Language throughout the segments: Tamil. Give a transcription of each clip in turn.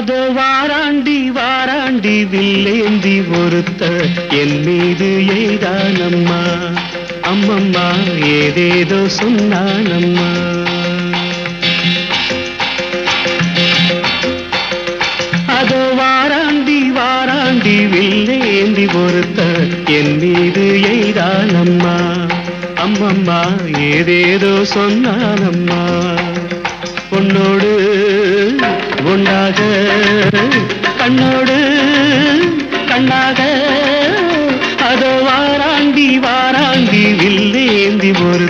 அத வாராண்டி வாராண்டி வில்லேந்தி ஒருத்த என் மீது எய்தானம்மா. அம்மம்மா ஏதேதோ சொன்னானம்மா. அதோ வாராண்டி வாராண்டி வில்லேந்தி ஒருத்த என் மீது எய்தானம்மா. அம்மம்மா ஏதேதோ சொன்னானம்மா. பொன்னோடு உண்டாக. கண்ணோடு கண்ணாக. அதோ வாராண்டி வாராண்டி வில்லேந்தி ஒரு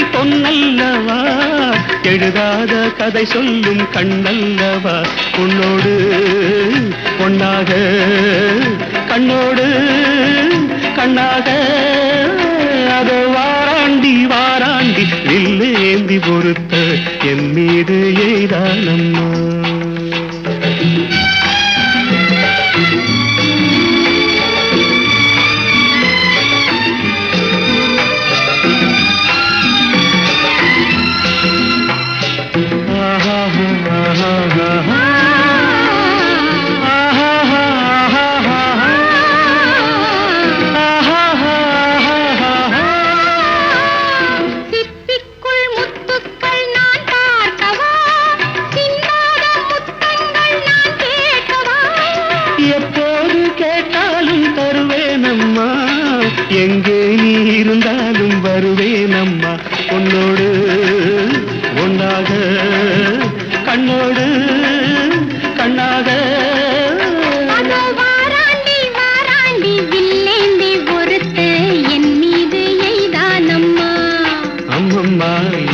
பொன்னல்லவா? எழுதாத கதை சொல்லும் கண்ணல்லவா? உன்னோடு பொன்னாக கண்ணோடு கண்ணாக. அதோ வாராண்டி வாராண்டி வில்லேந்தி பொறுத்த என் மீது எய்தானம்மா எங்கே நீ இருந்தாலும் வருவேனம்மா. உன்னோடு ஒன்றாக கண்ணோடு கண்ணாக.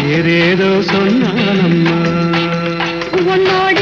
ஏதேதோ சொன்னானம்மா. உன்னோடு